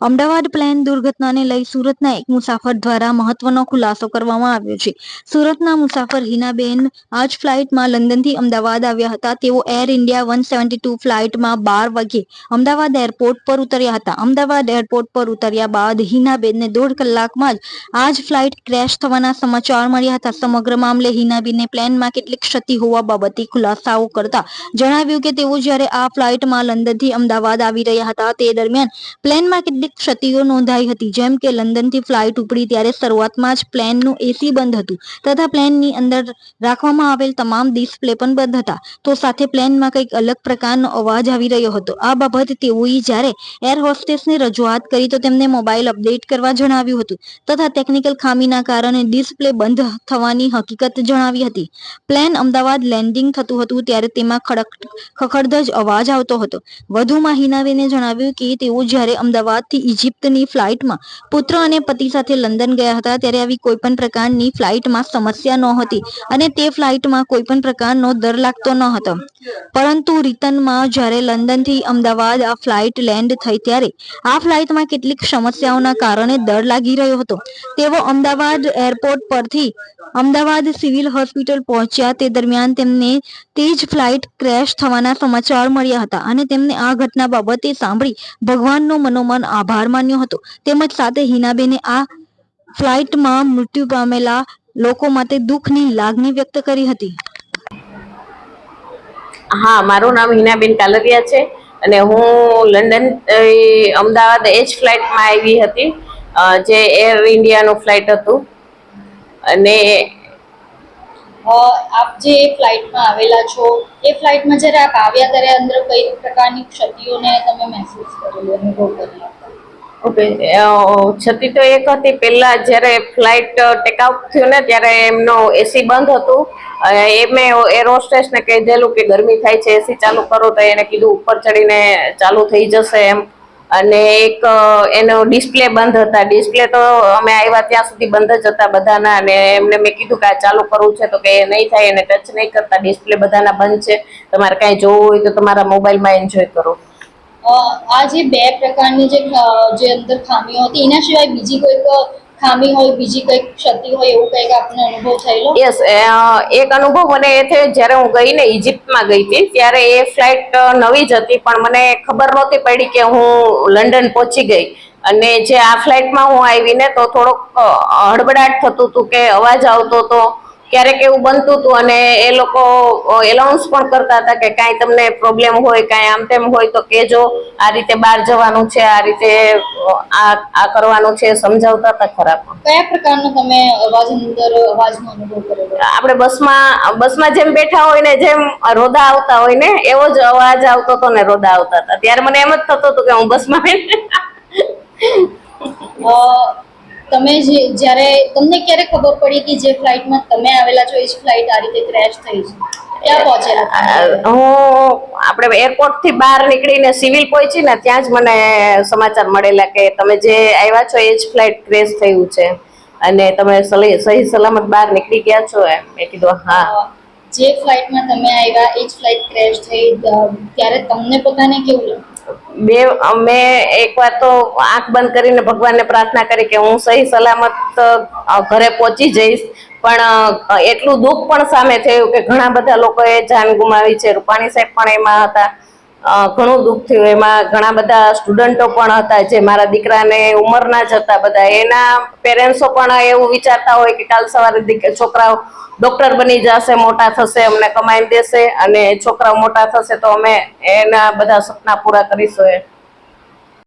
Ahmedabad plane દુર્ઘટનાને લઈ સુરતના એક મુસાફર દ્વારા મહત્વનો ખુલાસો કરવામાં આવ્યો છે. સુરતના મુસાફર હિનાબેન આજ ફ્લાઇટમાં લંડનથી અમદાવાદ આવ્યા હતા. તેઓ એર ઇન્ડિયા વન ફ્લાઇટમાં બાર વાગે અમદાવાદ એરપોર્ટ પર ઉતર્યા હતા. અમદાવાદ એરપોર્ટ પર ઉતર્યા બાદ હિનાબેનને દોઢ કલાકમાં જ આજ ફ્લાઇટ ક્રેશ થવાના સમાચાર મળ્યા હતા. સમગ્ર મામલે હિનાબેને પ્લેનમાં કેટલીક ક્ષતિ હોવા બાબતે ખુલાસાઓ કરતા જણાવ્યું કે તેઓ જ્યારે આ ફ્લાઇટમાં લંડનથી અમદાવાદ આવી રહ્યા હતા, તે દરમિયાન પ્લેનમાં કેટલીક ક્ષતિઓ નોંધાઈ હતી. જેમ કે લંડનથી ફ્લાઇટ ઉપડી ત્યારે શરૂઆતમાં જ પ્લેનનું એસી બંધ હતું તથા પ્લેનની અંદર રાખવામાં આવેલ તમામ ડિસ્પ્લે પણ બંધ હતા. તો સાથે પ્લેનમાં કંઈક અલગ પ્રકારનો અવાજ આવી રહ્યો હતો. આ બાબત તેઓએ જ્યારે એર હોસ્ટેસને રજૂઆત કરી તો તેમને મોબાઈલ અપડેટ કરવા જણાવ્યું હતું તથા ટેકનિકલ ખામીના કારણે ડિસ્પ્લે બંધ થવાની હકીકત જણાવી હતી. પ્લેન અમદાવાદ લેન્ડિંગ થતું હતું ત્યારે તેમાં ખડક ખખડધજ અવાજ આવતો હતો. વધુમાં હિનાબેને જણાવ્યું કે તેઓ જ્યારે અમદાવાદથી ઇજિપ્તની ફ્લાઇટમાં. પુત્ર અને પતિ સાથે લંડન ગયા હતા ત્યારે આવી કોઈ પણ પ્રકારની ફ્લાઇટમાં સમસ્યા નહોતી અને તે ફ્લાઇટમાં કોઈ પણ પ્રકારનો દર લાગતો ન હતો. પરંતુ રિટર્નમાં જ્યારે લંડનથી અમદાવાદ આ ફ્લાઇટ લેન્ડ થઈ ત્યારે આ ફ્લાઇટમાં કેટલીક સમસ્યાઓના કારણે દર લાગી રહ્યો હતો. તેઓ અમદાવાદ એરપોર્ટ પરથી અમદાવાદ સિવિલ હોસ્પિટલ પહોંચ્યા. તે દરમિયાન તેમને તે જ ફ્લાઇટ ક્રેશ થવાના સમાચાર મળ્યા હતા અને તેમને આ ઘટના બાબતે સાંભળી ભગવાનનો મનોમન આભાર. માન્યો હતો. તેમજ સાથે હિનાબેને આ ફ્લાઇટમાં મૃત્યુ પામેલા લોકો માટે દુઃખની લાગણી વ્યક્ત કરી હતી. હા મારું નામ હિનાબેન કાલરિયા છે અને હું લંડન અમદાવાદ એજ ફ્લાઇટમાં આવી હતી જે એર ઇન્ડિયાનું ફ્લાઇટ હતું. અને આપ જે ફ્લાઇટમાં આવેલા છો એ ફ્લાઇટમાં જ્યારે આપ આવ્યા ત્યારે અંદર કઈ પ્રકારની ક્ષતિઓને તમે મહેસૂસ કરેલી અનુભવ કરેલા ઓકે છતી તો એક હતી. પહેલા જ્યારે ફ્લાઇટ ટેકઆઉટ થયું ને, ત્યારે એમનો એસી બંધ હતું. એ મેં એર હોસ્ટેસને કીધેલું કે ગરમી થાય છે એસી ચાલુ કરો. તો એને કીધું ઉપર ચડીને ચાલુ થઈ જશે એમ. અને એક એનો ડિસ્પ્લે બંધ હતા. ડિસ્પ્લે તો અમે આવ્યા ત્યાં સુધી બંધ જ હતા બધાના. અને એમને મેં કીધું કે આ ચાલુ કરવું છે, તો કે એ નહીં થાય, એને ટચ નહીં કરતા. ડિસ્પ્લે બધાના બંધ છે. તમારે કાંઈ જોવું હોય તો તમારા મોબાઈલમાં એન્જોય કરો. આ જે બે પ્રકારની જે જે અંદર ખામીઓ હતી, એના સિવાય બીજી કોઈક ખામી હોય, બીજી કંઈક ક્ષતિ હોય, એવું કંઈક આપને અનુભવ થયેલો? યસ એક અનુભવ મને એ જ્યારે હું ગઈ ઇજિપ્તમાં ગઈ હતી, ત્યારે એ ફ્લાઇટ નવી જ હતી, પણ મને ખબર નહોતી પડી કે હું લંડન પહોંચી ગઈ. અને જે આ ફ્લાઇટમાં હું આવીને તો થોડોક હડબડાટ થતું હતું કે અવાજ આવતો હતો ક્યારેક એવું બનતું હતું અને એ લોકો એલાઉન્સ પણ કરતા હતા કે કાંઈ તમને પ્રોબ્લેમ હોય કાંઈ આમ તેમ હોય તો કહેજો. આ રીતે બહાર જવાનું છે આ રીતે આ આ કરવાનું છે સમજાવતા હતા ખરા પણ કયા પ્રકારનો તમે અવાજ અંદર અવાજનો અનુભવ કરેલો આપણે બસમાં બસમાં જેમ બેઠા હોય ને જેમ રોદા આવતા હોય ને એવો જ અવાજ આવતો હતો ને રોદા આવતા હતા. ત્યારે મને એમ જ થતું હતું કે હું બસમાં બેઠી. તમે જે જ્યારે તમને ક્યારે ખબર પડી કે જે ફ્લાઇટમાં તમે આવેલા છો એ જ ફ્લાઇટ આ રીતે ક્રેશ થઈ છે? ક્યાં પહોંચેલા હું આપણે એરપોર્ટથી બહાર નીકળીને સિવિલ પહોંચી ને ત્યાં જ મને સમાચાર મળેલા કે તમે જે આવ્યા છો એ જ ફ્લાઇટ ક્રેશ થયું છે. અને તમે સહી સલામત બહાર નીકળી ગયા છો એમ. મેં કીધું હા. જે ફ્લાઇટમાં તમે આવ્યા એ જ ફ્લાઇટ ક્રેશ થઈ ત્યારે તમને પોતાને કેવું લાગ્યું બે અમે એકવાર તો આંખ બંધ કરીને ભગવાનને પ્રાર્થના કરી કે હું સહી સલામત ઘરે પહોંચી જઈશ. પણ એટલું દુઃખ પણ સામે થયું કે ઘણા બધા લોકોએ જાન ગુમાવી છે. રૂપાણી સાહેબ પણ એમાં હતા. ઘણું દુઃખ થયું. એમાં ઘણા બધા સ્ટુડન્ટો પણ હતા જે મારા દીકરાને ઉંમરના જ હતા બધા. એના પેરેન્ટ્સો પણ એવું વિચારતા હોય કે કાલ સવારે છોકરાઓ ડોક્ટર બની જશે, મોટા થશે, અમને કમાઈ દેશે અને છોકરાઓ મોટા થશે તો અમે એના બધા સપના પૂરા કરીશું